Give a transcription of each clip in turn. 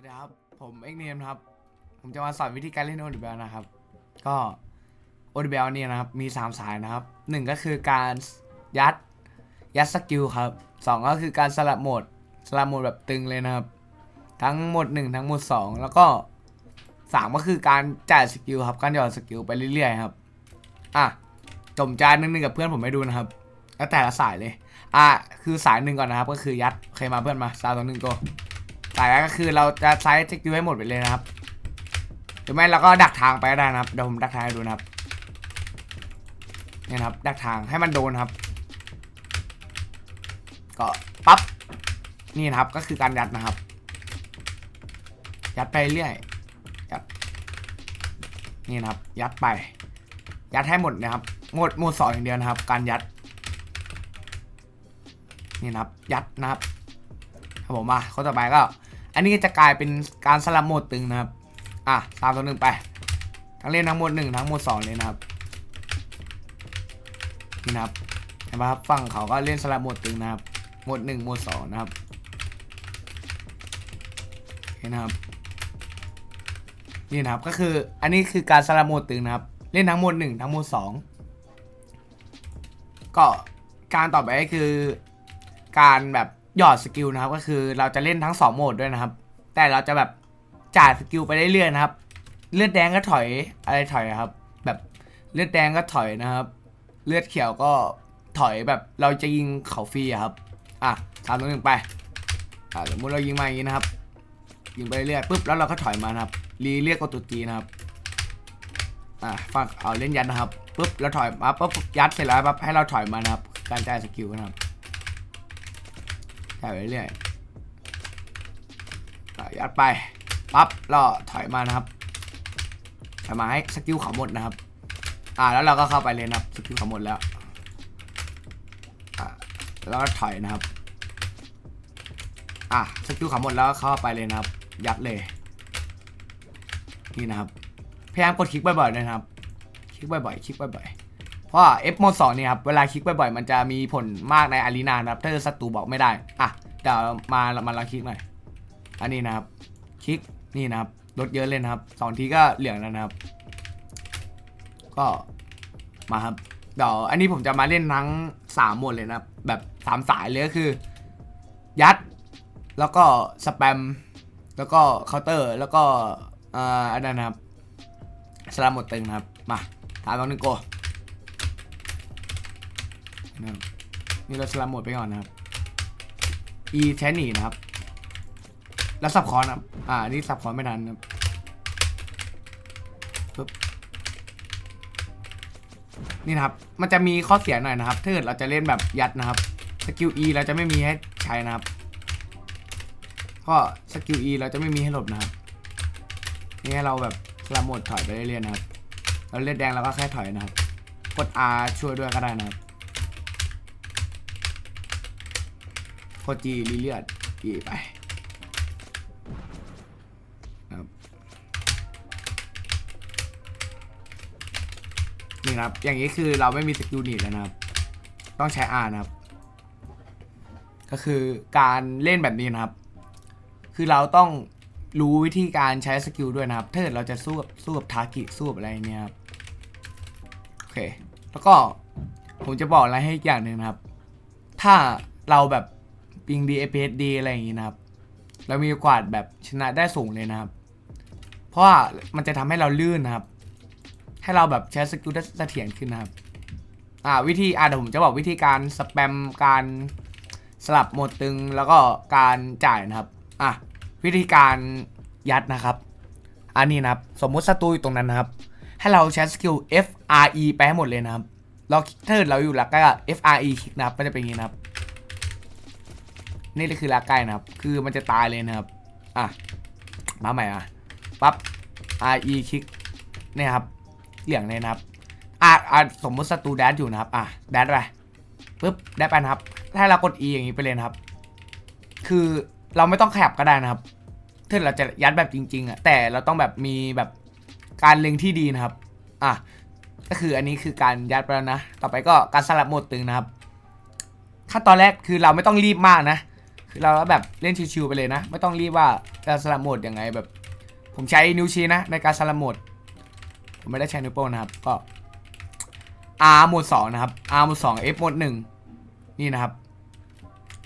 สวัสดีครับ ผมเอ็กเนมครับ ผมจะมาสอนวิธีการเล่นโอ b เบลนะครับ ก็โอ b เบลเนี่ยนะครับ มี 3 สายนะครับ 1 ก็คือการยัด ยัดสกิลครับ 2 ก็คือการสลับโหมด สลับโหมดแบบตึงเลยนะครับ ทั้งโหมด 1 ทั้งโหมด 2 แล้วก็ 3 ก็คือการจ่ายสกิลครับ การหยอดสกิลไปเรื่อยๆครับ อะจมจานนึงๆกับเพื่อนผมให้ดูนะครับ แล้วแต่ละสายเลย อะคือสายหนึ่งก่อนนะครับ ก็คือยัดโอเคมาเพื่อนมาสาวตัวหนึ่งตัว สายแรกก็คือเราจะใช้สกิลให้หมดไปเลยนะครับหรือไม่เราก็ดักทางไปก็ได้นะครับเดี๋ยวผมดักทางให้ดูนะครับเนี่ยครับ ดักทางให้มันโดนครับ ก็ปั๊บนี่นะครับก็คือการยัดนะครับ ยัดไปเรื่อยยัดนี่นะครับ ยัดไป ยัดให้หมดนะครับหมดหมดสองอย่างเดียวนะครับ การยัดนี่นะครับ ยัดนะครับครับผมมาข้อต่อไปก็ อันนี้จะกลายเป็นการสลับโหมดตึงนะครับ อะตามตัวหนึ่งไป ทั้งเล่นทั้งหมดหนึ่งทั้งหมดสองเลยนะครับ นี่นะครับเห็นไหมครับฝั่งเขาก็เล่นสลับโหมดตึงนะครับ โหมดหนึ่งโหมดสองนะครับ เห็นนะครับ นี่นะครับ ก็คืออันนี้คือการสลับโหมดตึงนะครับ เล่นทั้งโหมดหนึ่งทั้งโหมดสองก็การต่อไปก็คือการแบบ หยอดสกิลนะครับก็คือเราจะเล่นทั้ง 2 โหมดด้วยนะครับ แต่เราจะแบบจ่ายสกิลไปเรื่อยๆนะครับ เลือดแดงก็ถอยอะไรถอยอะครับ แบบเลือดแดงก็ถอยนะครับ เลือดเขียวก็ถอยแบบเราจะยิงเขาฟรีอะครับ อะตามตัวหนึ่งไปอะสมมติเรายิงมาอย่างนี้นะครับ ยิงไปเรื่อยปุ๊บแล้วเราก็ถอยมานะครับรีเรียกกดตัวจีนะครับอะฟังเอาเล่นยัดนะครับปุ๊บแล้วถอยมาปุ๊บยัดเสร็จแล้วปั๊บให้เราถอยมานะครับ การจ่ายสกิลนะครับ ใส่ไปเรื่อยยัดไปปั๊บแล้วถอยมานะครับถอยมาให้สกิลเขาหมดนะครับ อ่าแล้วเราก็เข้าไปเลยนะครับสกิลเขาหมดแล้วอ่าแล้วก็ถอยนะครับ อะสกิลเขาหมดแล้วก็เข้าไปเลยนะครับ ยัดเลย นี่นะครับพยายามกดคลิกบ่อยๆนะครับ คลิกบ่อยๆคลิกบ่อยๆ เพราะ F โหมด2เนี่ยครับเวลาคลิกบ่อยๆ มันจะมีผลมากในอารีนานะครับถ้าศัตรูบอกไม่ได้อะเดี๋ยวมามาลองคลิกหน่อย อันนี้นะครับ คลิกนี่นะครับลดเยอะเลยนะครับสองทีก็เหลืองแล้วนะครับ ก็มาครับเดี๋ยวอันนี้ผมจะมาเล่นทั้งสามโหมดเลยนะครับ แบบสามสายเลยก็คือ ยัด แล้วก็สแปมแล้วก็เคาน์เตอร์ แล้วก็อ่ออันนั้นนะครับสลามหมดตึงนะครับ มาถามลองนึ่งโก นะนี่เราสลามหมดไปก่อนนะครับ e ใช้หนีนะครับ แล้วสับคอนะครับอ่านี่สับคอนไม่ทันนะครับปึ๊บนี่นะครับ มันจะมีข้อเสียหน่อยนะครับ ถ้าเกิดเราจะเล่นแบบยัดนะครับ สกิล E เราจะไม่มีให้ใช้นะครับ ก็สกิล E เราจะไม่มีให้หลบนะครับ นี่ให้เราแบบสลับโหมดถอยไปเรื่อยๆนะครับ เราเลือดแดงเราก็แค่ถอยนะครับ กด R ช่วยด้วยก็ได้นะครับ กด G รีเลือด E ไปนะครับนี่นะครับ อย่างนี้คือเราไม่มีสกิลหนีแล้วนะครับ ต้องใช้ R นะครับ ก็คือการเล่นแบบนี้นะครับ คือเราต้องรู้วิธีการใช้สกิลด้วยนะครับ ถ้าเกิดเราจะสู้กับสู้กับทากิสู้กับอะไรเนี่ยครับ โอเค แล้วก็ผมจะบอกอะไรให้อีกอย่างหนึ่งนะครับ ถ้าเราแบบ ปิงดีเอพดีอะไรอย่างงี้นะครับ เรามีโอกาสแบบชนะได้สูงเลยนะครับ เพราะว่ามันจะทำให้เราลื่นนะครับ ให้เราแบบใช้สกิลได้เสถียรขึ้นนะครับ อ่าวิธีอ่าเดี๋ยวผมจะบอกวิธีการสแปมการสลับหมดตึงแล้วก็การจ่ายนะครับ อะวิธีการยัดนะครับ อันนี้นะครับ สมมุติศัตรูอยู่ตรงนั้นนะครับ ให้เราใช้สกิล F R E ไปให้หมดเลยนะครับ เราถ้าเกิดเราอยู่หลักกล้ F R E คลิกนะครับมันจะเป็นอย่างนี้นะครับ นี่คือลักใกล้นะครับ คือมันจะตายเลยนะครับ อะ มาใหม่อะ ปั๊บ R E คลิกเนี่ยครับ เหลืองเลยนะครับ อะอะสมมติศัตรูแดดอยู่นะครับ อะ แดดไปปุ๊บ ได้ไปนะครับ ถ้าเรากด E อย่างนี้ไปเลยนะครับ คือเราไม่ต้องขยับก็ได้นะครับถ้าเราจะยัดแบบจริง ๆอะ แต่เราต้องแบบมีแบบการเล็งที่ดีนะครับ อะ ก็คืออันนี้คือการยัดไปแล้วนะ ต่อไปก็การสลับโหมดตึงนะครับขั้นตอนแรกคือเราไม่ต้องรีบมากนะ คือเราแบบเล่นชิวๆไปเลยนะ ไม่ต้องรีบว่าการสลับโหมดยังไงแบบ ผมใช้นิ้วชี้นะ ในการสลับโหมด ผมไม่ได้ใช้นิ้วโป้งนะครับ ก็ R โหมดสองนะครับ R โหมดสอง F โหมดหนึ่งนี่นะครับ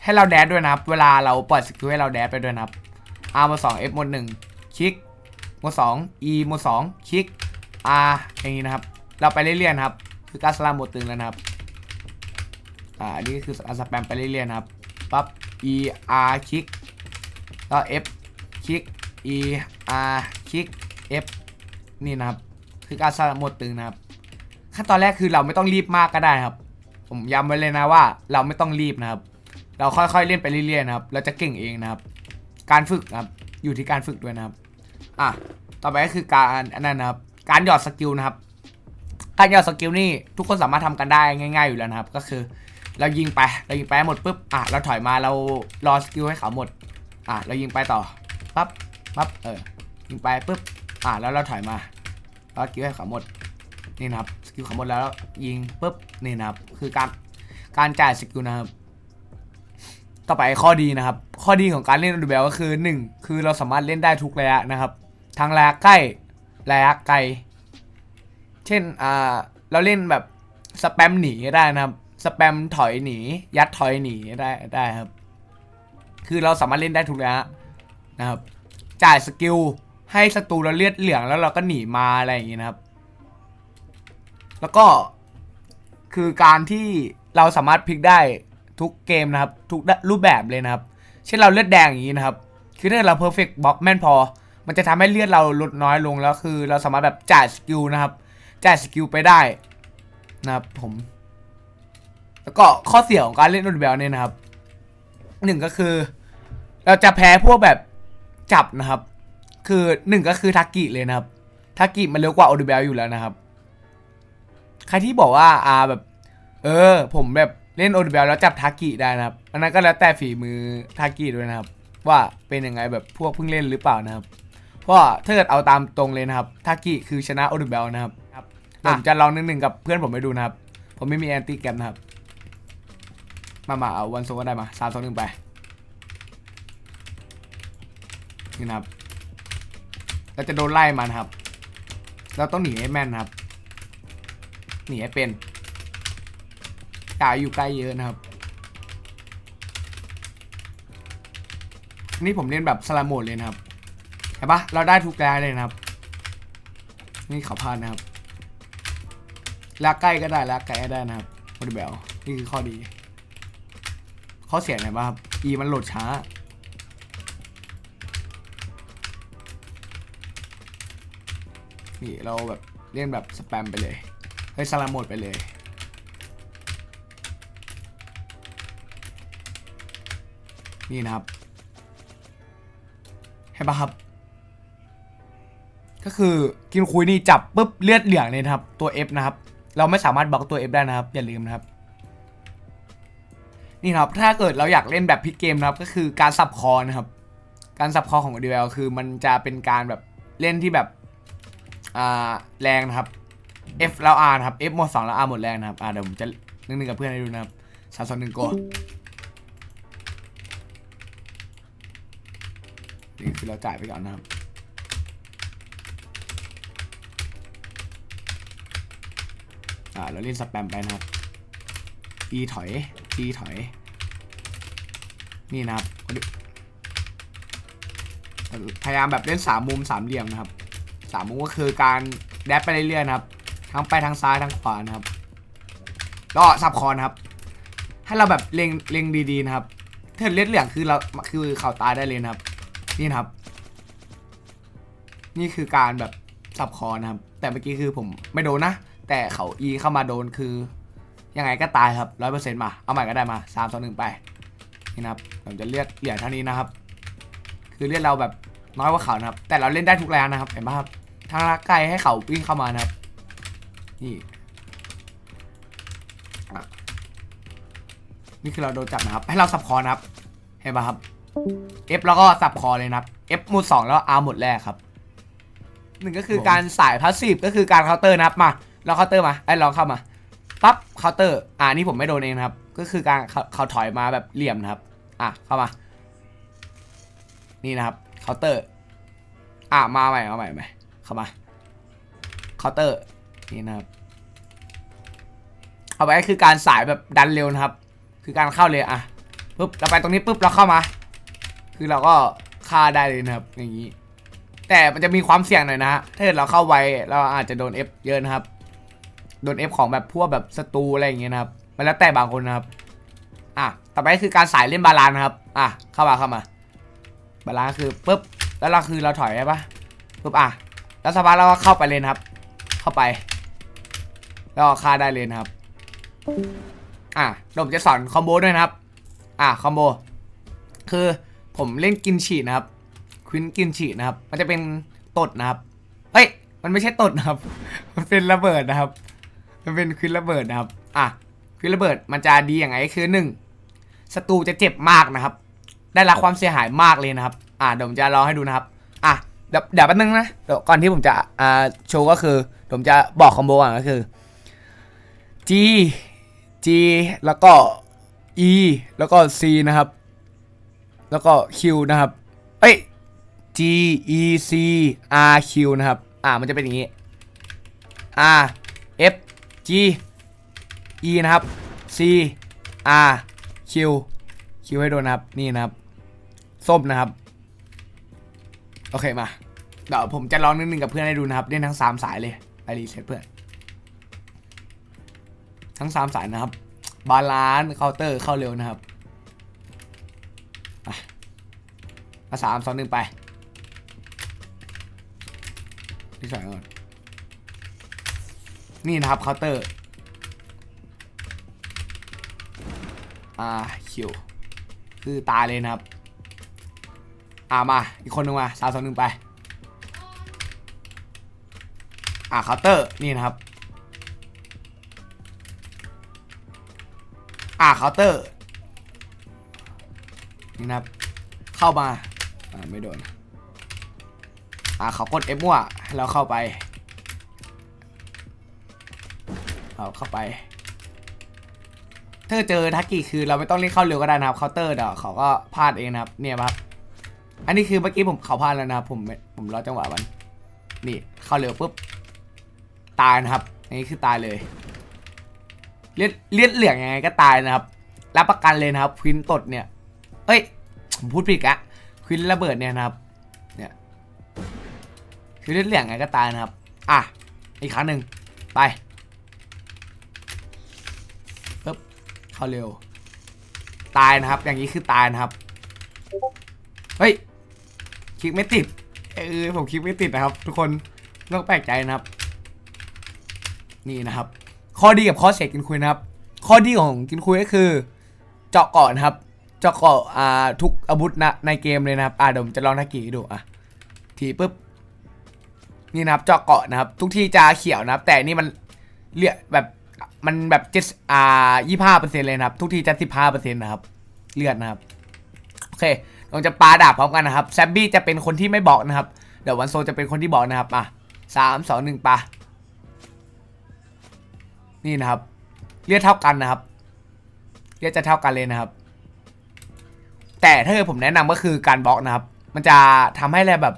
ให้เราแดดด้วยนะครับ เวลาเราปล่อยสกิลให้เราแดดไปด้วยนะครับ R โหมดสอง F โหมดหนึ่งคลิกโหมดสอง E โหมดสองคลิก R อย่างนี้นะครับ เราไปเรื่อยๆนะครับ คือการสลับโหมดตึงแล้วนะครับอ่าอันนี้คือการสแปมไปเรื่อยๆนะครับ ปั๊บ E R คลิกแล้ว F คลิก E R คลิก F นี่นะครับ คือการสลับโหมดตึงนะครับ ขั้นตอนแรกคือเราไม่ต้องรีบมากก็ได้ครับ ผมย้ำไว้เลยนะว่าเราไม่ต้องรีบนะครับ เราค่อยๆเล่นไปเรื่อยๆนะครับ เราจะเก่งเองนะครับ การฝึกนะครับ อยู่ที่การฝึกด้วยนะครับ อะ ต่อไปก็คือการอันนั้นนะครับ การหยอดสกิลนะครับ การหยอดสกิลนี่ทุกคนสามารถทำกันได้ง่าย ๆอยู่แล้วนะครับ ก็คือ เรายิงไปเรายิงไปหมดปุ๊บอะเราถอยมาเรารอสกิลให้เขาหมดอะเรายิงไปต่อปั๊บปั๊บเออยิงไปปุ๊บอะแล้วเราถอยมารอสกิลให้เขาหมดนี่นะครับสกิลเขาหมดแล้วยิงปุ๊บนี่นะครับคือการการจ่ายสกิลนะครับต่อไปข้อดีนะครับ ข้อดีของการเล่นดูเบลก็คือ 1 คือเราสามารถเล่นได้ทุกระยะนะครับทั้งระยะใกล้ระยะไกล เช่นอ่าเราเล่นแบบสแปมหนีได้นะครับ สแปมถอยหนี ยัดถอยหนีได้ได้ครับ คือเราสามารถเล่นได้ทุกระยะนะครับ จ่ายสกิลให้ศัตรูเราเลือดเหลืองแล้วเราก็หนีมาอะไรอย่างงี้นะครับ แล้วก็คือการที่เราสามารถพลิกได้ทุกเกมนะครับ ทุกรูปแบบเลยนะครับ เช่นเราเลือดแดงอย่างนี้นะครับ คือถ้าเราเพอร์เฟกต์บล็อกแม่นพอ มันจะทำให้เลือดเราลดน้อยลงแล้วคือ เราสามารถแบบจ่ายสกิลนะครับ จ่ายสกิลไปได้นะครับผม แล้วก็ข้อเสียของการเล่นโอดเบลเนี่ยนะครับหนึ่งก็คือ เราจะแพ้พวกแบบจับนะครับ คือหนึ่งก็คือทากิเลยนะครับทากิมันเร็วกว่าโอดเบลอยู่แล้วนะครับ ใครที่บอกว่าอ่าแบบ เออ ผมแบบเล่นโอดเบลแล้วจับทากิได้นะครับ อันนั้นก็แล้วแต่ฝีมือทากิด้วยนะครับ ว่าเป็นยังไงแบบพวกเพิ่งเล่นหรือเปล่านะครับเพราะว่าถ้าเกิดเอาตามตรงเลยนะครับทากิคือชนะโอดเบลนะครับครับผมจะลองหนึ่งๆกับเพื่อนผมไปดูนะครับ ผมไม่มีแอนตี้แกมนะครับ มามาเอาวันโซก็ได้มาสามสองหนึ่งไปนี่นะครับเราจะโดนไล่มันครับ เราต้องหนีให้แม่นะครับ หนีให้เป็นกายอยู่ใกล้เยอะนะครับ นี่ผมเล่นแบบสลามโหมดเลยนะครับเห็นปะเราได้ทุกรายเลยนะครับ นี่เขาพลาดนะครับลากใกล้ก็ได้ลากไกลก็ได้นะครับโมดิเบลนี่คือข้อดี ข้อเสียไหนบ้างครับ E มันโหลดช้า นี่เราแบบเล่นแบบสแปมไปเลย เฮ้ยสลัมโหมดไปเลย นี่นะครับเห็นปะครับ ก็คือกินคุยนี่จับปุ๊บเลือดเหลืองเลยนะครับ ตัว F นะครับ เราไม่สามารถบล็อกตัว F ได้นะครับ อย่าลืมนะครับ นี่ครับถ้าเกิดเราอยากเล่นแบบพิกเกมนะครับก็คือการสับคอนะครับ การสับคอของ d ด l คือมันจะเป็นการแบบเล่นที่แบบอ่าแรงนะครับ F แล้ว R นะครับ F หมด2แล้ว R หมดแรงนะครับอ่าเดี๋ยวผมจะนึกๆกับเพื่อนให้ดูนะครับสามสองหนึ่งโกนี่คือเราจ่ายไปก่อนนะครับอ่าเราเล่นสแปมไปนะครับ E ถอย E ถอย นี่นะครับพยายามแบบเล่นสามมุมสามเหลี่ยมนะครับสามมุมก็คือการแดดไปเรื่อยๆนะครับ ทั้งไปทางซ้ายทางขวานะครับก็ซับคอนครับ ให้เราแบบเล็งเล็งดีๆนะครับถ้าเลือดเหลืองคือเราคือเข่าตายได้เลยนะครับ นี่นะครับ นี่คือการแบบซับคอนะครับ แต่เมื่อกี้คือผมไม่โดนนะ แต่เขาอีเข้ามาโดนคือ ยังไงก็ตายครับร้อยเปอร์เซ็นต์มา เอาใหม่ก็ได้มาสามสองหนึ่งไป นี่นะครับผมจะเลือดเหลือเท่านี้นะครับ คือเลือดเราแบบน้อยกว่าเขานะครับ แต่เราเล่นได้ทุกแรงนะครับ เห็นไหมครับทางรักไกลให้เขาวิ่งเข้ามานะครับ นี่นี่คือเราโดนจับนะครับ ให้เราสับคอนะครับ เห็นไหมครับ F แล้วก็สับคอเลยนะครับ F หมดสองแล้ว R หมดแรกครับหนึ่งก็คือการสายพาสซีฟก็คือการเคาน์เตอร์นะครับมาเราเคาน์เตอร์มาไอ้ลองเข้ามา ปั๊บเคาน์เตอร์ อ่านี่ผมไม่โดนเองนะครับ ก็คือการเขาเขาถอยมาแบบเหลี่ยมนะครับ อะเข้ามา นี่นะครับเคาน์เตอร์ อะมาใหม่เอาใหม่เอาใหม่เข้ามาเคาน์เตอร์นี่นะครับ เอาไว้คือการสายแบบดันเร็วนะครับ คือการเข้าเลยอะปุ๊บเราไปตรงนี้ปุ๊บเราเข้ามา คือเราก็ฆ่าได้เลยนะครับ อย่างนี้ แต่มันจะมีความเสี่ยงหน่อยนะฮะถ้าเกิดเราเข้าไวเราอาจจะโดน F เยอะนะครับ โดน F ของแบบพวกแบบศัตรูอะไรอย่างเงี้ยนะครับมันแล้วแต่บางคนนะครับอะต่อไปคือการสายเล่นบาลานนะครับอะเข้ามาเข้ามา บาลานคือปุ๊บแล้วเราคือเราถอยได้ปะปุ๊บอะแล้วสักพักเราก็เข้าไปเลยครับ เข้าไป แล้วฆ่าได้เลยนะครับ อะผมจะสอนคอมโบด้วยนะครับ อะคอมโบคือผมเล่นกินฉีดนะครับควินกินฉีดนะครับ มันจะเป็นตดนะครับเฮ้ยมันไม่ใช่ตดนะครับ มันเป็นระเบิดนะครับ มันเป็นควินระเบิดนะครับ อะควินระเบิดมันจะดีอย่างไรคือหนึ่งศัตรูจะเจ็บมากนะครับ ได้รับความเสียหายมากเลยนะครับ อะเดี๋ยวผมจะลองให้ดูนะครับ อะเดี๋ยวเดี๋ยวแป๊บนึงนะเดี๋ยวก่อนที่ผมจะอ่าโชว์ก็คือผมจะบอกคอมโบก่อนก็คือ G G แล้วก็ E แล้วก็ C นะครับ แล้วก็ Q นะครับ เอ้ย G E C R Q นะครับ อ่า มันจะเป็นอย่างนี้ R F G E นะครับ C R Q Q ให้โดนนะครับ นี่นะครับ ส้มนะครับ โอเคมาเดี๋ยวผมจะลองนิดนึงกับเพื่อนให้ดูนะครับเล่นทั้ง3สายเลยไปรีเซ็ตเพื่อน ทั้ง3สายนะครับ บาลานซ์เคาน์เตอร์เข้าเร็วนะครับมาสามสองหนึ่งไปที่สายก่อน นี่นะครับเคาน์เตอร์ อ่าคิวคือตายเลยนะครับ อ่ามา อีกคนหนึ่งมาสามสองหนึ่งไป อ่าเคาน์เตอร์นี่นะครับ อ่าเคาน์เตอร์นี่นะครับ เข้ามา อ่าไม่โดน อ่าเขากด F มั่วให้เราเข้าไป เราเข้าไปถ้าเจอทักกี้คือเราไม่ต้องเล่นเข้าเร็วก็ได้นะครับเคาน์เตอร์เดี๋ยวเขาก็พลาดเองนะครับ เนี่ยครับ อันนี้คือเมื่อกี้ผมเขาพลาดแล้วนะครับผมผมรอจังหวะมัน นี่เข้าเร็วปุ๊บตายนะครับ อันนี้คือตายเลย เลือดเลือดเหลืองยังไงก็ตายนะครับรับประกันเลยนะครับควินตดเนี่ย เอ้ยผมพูดผิดอะควินระเบิดเนี่ยนะครับเนี่ยคือเลือดเหลืองยังไงก็ตายนะครับ อะอีกครั้งหนึ่งไป ปึ๊บเข้าเร็ว ตายนะครับ อย่างนี้คือตายนะครับ เฮ้ย คลิกไม่ติด เออผมคลิกไม่ติดนะครับ ทุกคนต้องแปลกใจนะครับ นี่นะครับ ข้อดีกับข้อเสียกินคุยนะครับ ข้อดีของกินคุยก็คือ เจาะเกาะนะครับ เจาะเกาะอ่าทุกอาวุธนะในเกมเลยนะครับ อ่าเดี๋ยวผมจะลองทักกี้ดูอะ ทีปุ๊บ นี่นะครับ เจาะเกาะนะครับ ทุกที่จะเขียวนะครับ แต่นี่มันเลือดแบบ มันแบบเจ็ดอ่ายี่ห้าเปอร์เซ็นต์เลยนะครับ ทุกที่จะสิบห้าเปอร์เซ็นต์นะครับ เลือดนะครับ โอเคเราจะปาดาบพร้อมกันนะครับแซบบี้จะเป็นคนที่ไม่บอกนะครับ เดี๋ยววันโซจะเป็นคนที่บอกนะครับอะสามสองหนึ่งปานี่นะครับ เลือดเท่ากันนะครับ เลือดจะเท่ากันเลยนะครับ แต่ถ้าเกิดผมแนะนำก็คือการบล็อกนะครับ มันจะทำให้เราแบบ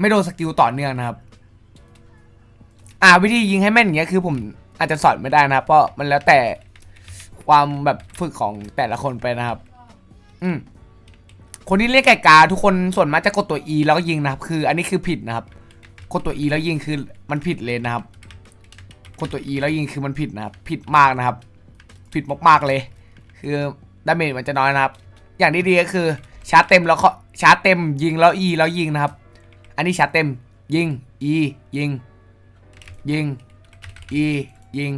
ไม่โดนสกิลต่อเนื่องนะครับ อ่าวิธียิงให้แม่นอย่างเงี้ยคือผม อาจจะสอนไม่ได้นะครับ เพราะมันแล้วแต่ความแบบฝึกของแต่ละคนไปนะครับ อืมคนที่เล่นไก่กา ทุกคนส่วนมากจะกดตัว E แล้วก็ยิงนะครับ คือ อันนี้คือผิดนะครับ กดตัว E แล้วยิงคือมันผิดเลยนะครับ กดตัว E แล้วยิงคือมันผิดนะครับ ผิดมากนะครับ ผิดมากๆเลย คือดาเมจมันจะน้อยนะครับ อย่างที่ดีก็คือชาร์จเต็มแล้วก็ชาร์จเต็มยิงแล้ว E แล้วยิงนะครับ อันนี้ชาร์จเต็มยิง E ยิง ยิง E ยิง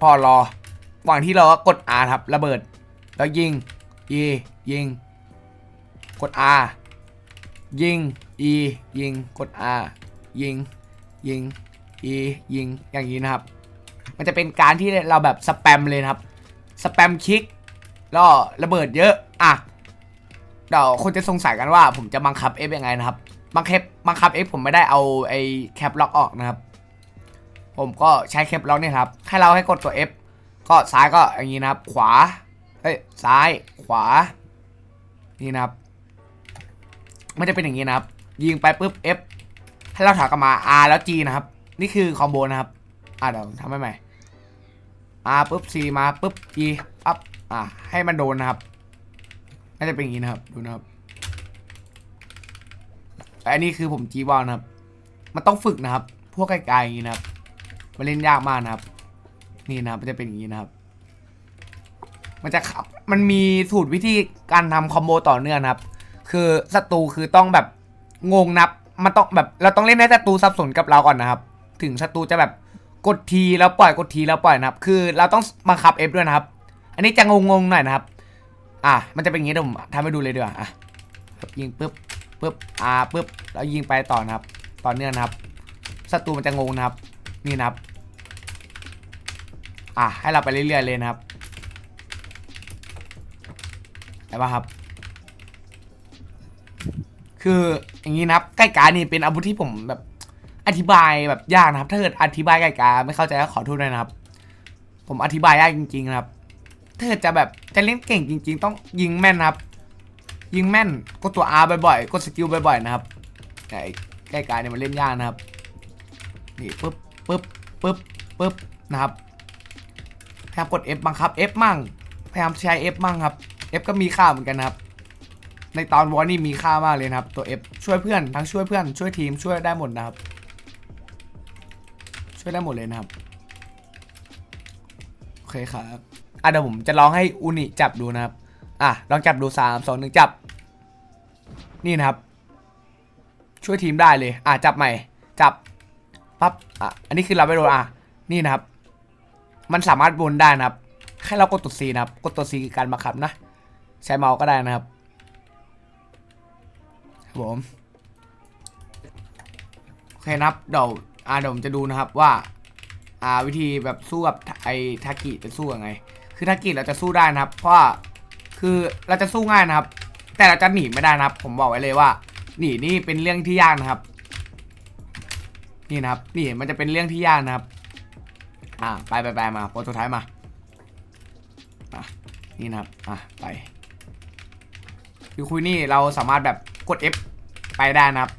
พอรอระหว่างที่เราก็กด R ครับระเบิด แล้วยิง E ยิง กด R ยิง E ยิง กด R ยิง ยิง E ยิง อย่างนี้นะครับ มันจะเป็นการที่เราแบบสแปมเลยครับ สแปมคลิกแล้วระเบิดเยอะ อะ เดี๋ยวคนจะสงสัยกันว่าผมจะบังคับ F ยังไงนะครับ บังคับ บังคับ F ผมไม่ได้เอาไอ้แคปล็อกออกนะครับ ผมก็ใช้แคปล็อกเนี่ยครับ ให้เราให้กดตัว F ก็ซ้ายก็อย่างนี้นะครับ ขวา เอ้ย ซ้าย ขวา นี่นะครับ มันจะเป็นอย่างนี้นะครับ ยิงไปปุ๊บ F ให้เราถอยกลับมา R แล้ว G นะครับ นี่คือคอมโบนะครับ อะเดี๋ยวทำให้ใหม่ R ปุ๊บ C มาปุ๊บ G ปั๊บ อะให้มันโดนนะครับ น่าจะเป็นอย่างนี้นะครับ ดูนะครับแต่อันนี้คือผม G บอลนะครับ มันต้องฝึกนะครับ พวกไกลๆอย่างนี้นะครับ มันเล่นยากมากนะครับ นี่นะครับมันจะเป็นอย่างนี้นะครับ มันจะขับมันมีสูตรวิธีการทำคอมโบต่อเนื่องนะครับ คือศัตรูคือต้องแบบงงนับ มันต้องแบบเราต้องเล่นให้ศัตรูสับสนกับเราก่อนนะครับ ถึงศัตรูจะแบบกดทีแล้วปล่อยกดทีแล้วปล่อยนะครับ คือเราต้องบังคับ F ด้วยนะครับ อันนี้จะงงๆหน่อยนะครับ อะมันจะเป็นอย่างนี้เดี๋ยวผมทำให้ดูเลยดีกว่าอะยิงปุ๊บปุ๊บอ่าปุ๊บแล้วยิงไปต่อนะครับ ต่อเนื่องนะครับศัตรูมันจะงงนะครับ นี่นะครับ อะให้เราไปเรื่อยๆเลยนะครับเห็นปะครับ คืออย่างนี้นะครับใกล้กานี่เป็นอาวุธที่ผมแบบอธิบายแบบยากนะครับ ถ้าเกิดอธิบายใกล้กาไม่เข้าใจก็ขอโทษด้วยนะครับ ผมอธิบายยากจริง ๆ นะครับ ถ้าเกิดจะแบบจะเล่นเก่งจริง ๆ ต้องยิงแม่นนะครับ ยิงแม่นกดตัว R บ่อยๆกดสกิลบ่อยๆนะครับแต่ใกล้กาเนี่ยมันเล่นยากนะครับนี่ปึ๊บ ปึ๊บปึ๊บปึ๊บนะครับพยายามกด F บังคับ F มั่งพยายามใช้ F มั่งครับ F ก็มีค่าเหมือนกันนะครับ ในตอนวอร์นี่มีค่ามากเลยนะครับ ตัว F ช่วยเพื่อนทั้งช่วยเพื่อนช่วยทีมช่วยได้หมดนะครับ ช่วยได้หมดเลยนะครับโอเคครับอะเดี๋ยวผมจะลองให้อุนิจับดูนะครับอะลองจับดูสามสองหนึ่งจับ นี่นะครับ ช่วยทีมได้เลย อะจับใหม่ จับ ปั๊บอะอันนี้คือเราไม่โดนอะนี่นะครับ มันสามารถบนได้นะครับแค่เรากดตัว C นะครับ กดตัว C คือการบังคับนะ ใช้เมาส์ก็ได้นะครับครับผมโอเคนะครับเดี๋ยวอ่าเดี๋ยวผมจะดูนะครับว่าอ่าวิธีแบบสู้กับไอ้ทากิจะสู้ยังไง คือทากิเราจะสู้ได้นะครับ เพราะคือเราจะสู้ง่ายนะครับ แต่เราจะหนีไม่ได้นะครับ ผมบอกไว้เลยว่า หนีนี่เป็นเรื่องที่ยากนะครับ นี่นะครับ นี่มันจะเป็นเรื่องที่ยากนะครับ อ่าไปไปไปมาโปรตัวท้ายมาอะนี่นะครับ อะไปคือคุยนี่เราสามารถแบบกด F ไปได้นะครับ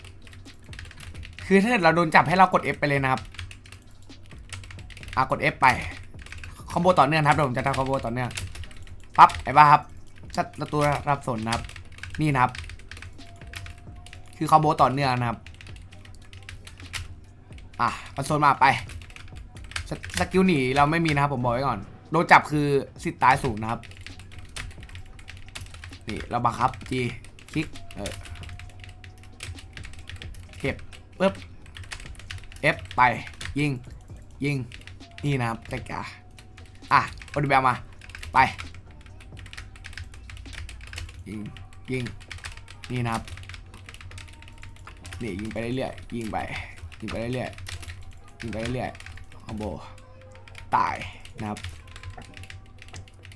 คือถ้าเกิดเราโดนจับให้เรากด F ไปเลยนะครับ อะกด F ไป คอมโบต่อเนื่องครับเดี๋ยวผมจะทำคอมโบต่อเนื่อง ปั๊บไอ้บ้าครับ ชัดประตูรับสนนะครับ นี่นะครับ คือคอมโบต่อเนื่องนะครับ อะคอนโซลมาไปสสกิลหนีเราไม่มีนะครับผมบอกไว้ก่อน โดนจับคือสิทธิ์ตายสูงนะครับ นี่เราบังคับจีคลิก เออเก็บปึ๊บ F ไป ยิง ยิง นี่นะครับใกล้กาอะโอดิเบลมา ไป ยิง ยิง นี่นะครับ นี่ยิงไปเรื่อยๆ ยิงไป ยิงไปเรื่อยๆ ยิงไปเรื่อยๆคอมโบตายนะครับ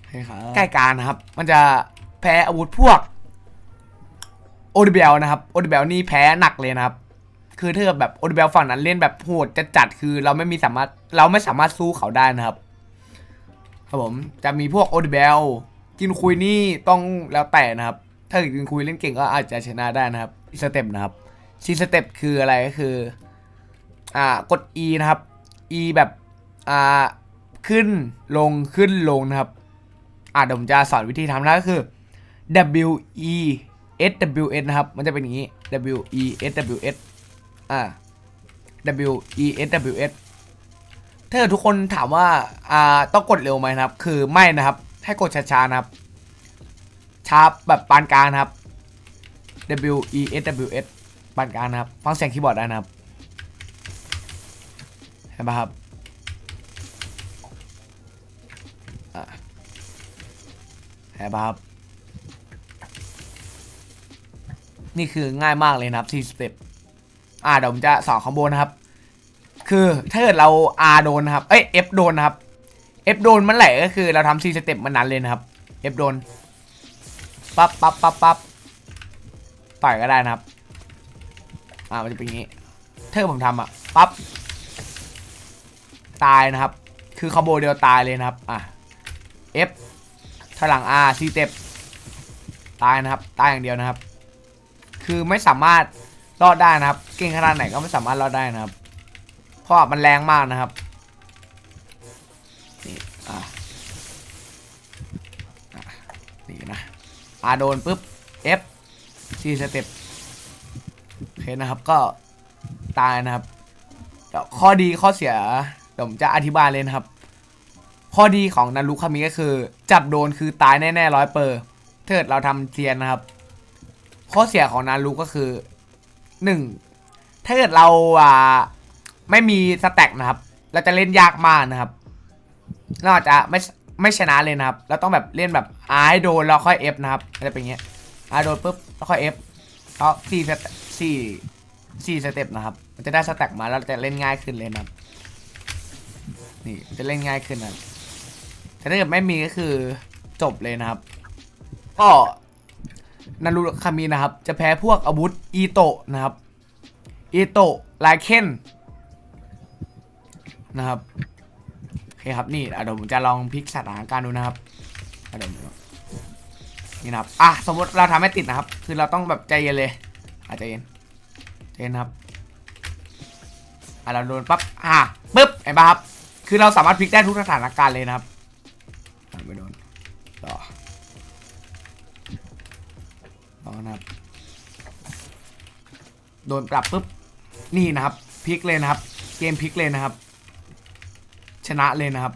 ให้ครับใกล้การนะครับ มันจะแพ้อาวุธพวกโอดิเบลนะครับโอดิเบลนี่แพ้หนักเลยนะครับ คือถ้าเกิดแบบโอดิเบลฝั่งนั้นเล่นแบบโหดจะจัดคือเราไม่มีสามารถเราไม่สามารถสู้เขาได้นะครับ ครับผมจะมีพวกโอดิเบลกินคุยนี่ต้องแล้วแต่นะครับ ถ้ากิดกินคุยเล่นเก่งก็อาจจะชนะได้นะครับสเต็ปนะครับซีสเต็ปคืออะไรก็คือ อ่ากด E นะครับ E แบบอ่าขึ้นลงขึ้นลงนะครับอ่าเดี๋ยวผมจะสอนวิธีทำนะก็คือ W E S W S นะครับ มันจะเป็นอย่างนี้ W E S W S อ่า W E S W S ถ้าเกิดทุกคนถามว่าอ่าต้องกดเร็วไหมนะครับ คือไม่นะครับ ให้กดช้าๆนะครับ ช้าแบบปานกลางนะครับ W E S W S ปานกลางนะครับ ฟังเสียงคีย์บอร์ดได้นะครับ ห็นปะครับเห็นปะครับ นี่คือง่ายมากเลยนะครับ4สเต็ปอ่าเดี๋ยวผมจะสอนคอมโบนะครับ คือถ้าเกิดเรา R โดนนะครับ เอ้ย F โดนนะครับ F โดนมันไหลก็คือเราทำ4สเต็ปมันนั้นเลยนะครับ F โดน ปั๊บปั๊บปั๊บปั๊บต่อยก็ได้นะครับ อ่ามันจะเป็นอย่างนี้ถ้าเกิดผมทำอะ ปั๊บ ตายนะครับ คือคอมโบเดียวตายเลยนะครับ อะ F ถลัง R 4สเต็ปตายนะครับ ตายอย่างเดียวนะครับ คือไม่สามารถรอดได้นะครับ เก่งขนาดไหนก็ไม่สามารถรอดได้นะครับ เพราะมันแรงมากนะครับนี่อะนี่นะอาโดนปุ๊บ F สี่สเต็ปโอเคนะครับก็ตายนะครับข้อดีข้อเสีย ดี๋ยวผมจะอธิบายเลยนะครับ ข้อดีของนารุคามิก็คือ จับโดนคือตายแน่ๆร้อยเปอร์ถ้าเกิดเราทำเทียนนะครับ ข้อเสียของนารุก็คือหนึ่งถ้าเกิดเราอ่าไม่มีสแต็กนะครับ เราจะเล่นยากมากนะครับเราอาจจะไม่ไม่ชนะเลยนะครับ เราต้องแบบเล่นแบบอาให้โดนแล้วค่อยเอฟนะครับมันจะเป็นอย่างเงี้ยอาโดนปุ๊บแล้วค่อยเอฟแล้วสี่สี่สี่สเต็ปนะครับ มันจะได้สแต็กมาแล้วเราจะเล่นง่ายขึ้นเลยนะครับ นี่จะเล่นง่ายขึ้นนะแต่ถ้าเกิดไม่มีก็คือจบเลยนะครับ ก็นารุคามินะครับ จะแพ้พวกอาวุธอีโตะนะครับอีโตะไลเคนนะครับโอเคครับนี่อะเดี๋ยวผมจะลองพลิกสถานการณ์ดูนะครับอะเดี๋ยวผมนี่นะครับอะสมมติเราทำให้ติดนะครับ คือเราต้องแบบใจเย็นเลยอะใจเย็นใจเย็นครับอะเราโดนปั๊บอะปึ๊บเห็นปะครับ คือเราสามารถพลิกได้ทุกสถานการณ์เลยนะครับอะไม่โดนต่อต่อนะครับ โดนปรับปุ๊บ นี่นะครับพลิกเลยนะครับ เกมพลิกเลยนะครับ ชนะเลยนะครับ